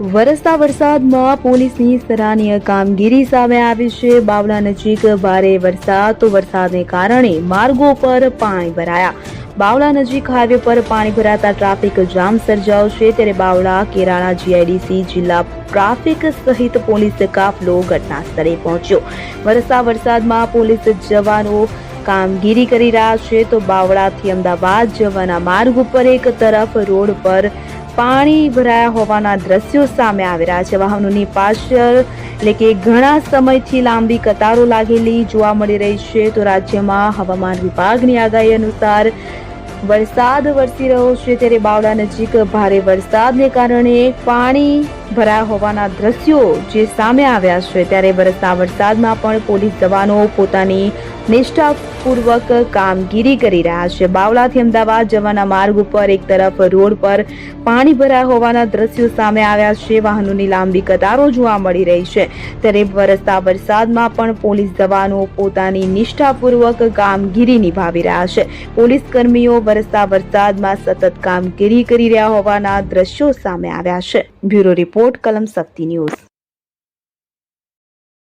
વરસતા વરસાદમાં પોલીસની સરાહનીય કામગીરી સામે આવી છે. બાવળા નજીક ભારે વરસાદ, તો વરસાદને કારણે માર્ગો પર પાણી ભરાયા. બાવળા નજીક હાઈવે પર પાણી ભરાતા ટ્રાફિક જામ સર્જાયો છે. ત્યારે બાવળા કેરાળા જીઆઈડીસી જિલ્લા ટ્રાફિક સહિત પોલીસ કાફલો ઘટના સ્થળે પહોંચ્યો. વરસતા વરસાદમાં પોલીસ જવાનો કામગીરી કરી રહ્યા છે. તો બાવળાથી અમદાવાદ જવાના માર્ગ ઉપર એક તરફ રોડ પર પાણી ભરાયા હોવાના દ્રશ્યો સામે આવી રહ્યા છે. વાહનોની પાછળ એટલે કે ઘણા સમયથી લાંબી કતારો લાગેલી જોવા મળી રહી છે. તો રાજ્યમાં હવામાન વિભાગની આગાહી અનુસાર વરસાદ વરસી રહ્યો છે. ત્યારે બાવડા નજીક ભારે વરસાદને કારણે પાણી ભરાયા હોવાના દ્રશ્યો જે સામે આવ્યા છે, ત્યારે વરસતા વરસાદમાં પણ પોલીસ જવાનો પોતાની નિષ્ઠાપૂર્વક કામગીરી કરી રહ્યા છે. બાવલાથી અમદાવાદ જવાના માર્ગ ઉપર એક તરફ રોડ પર પાણી ભરાયા હોવાના દ્રશ્યો સામે આવ્યા છે. વાહનોની લાંબી કતારો જોવા મળી રહી છે. ત્યારે વરસતા વરસાદમાં પણ પોલીસ જવાનો પોતાની નિષ્ઠાપૂર્વક કામગીરી નિભાવી રહ્યા છે. પોલીસ કર્મીઓ વરસતા વરસાદમાં સતત કામગીરી કરી રહ્યા હોવાના દ્રશ્યો સામે આવ્યા છે. બ્યુરો રિપોર્ટ કલમ શક્તિ ન્યૂઝ.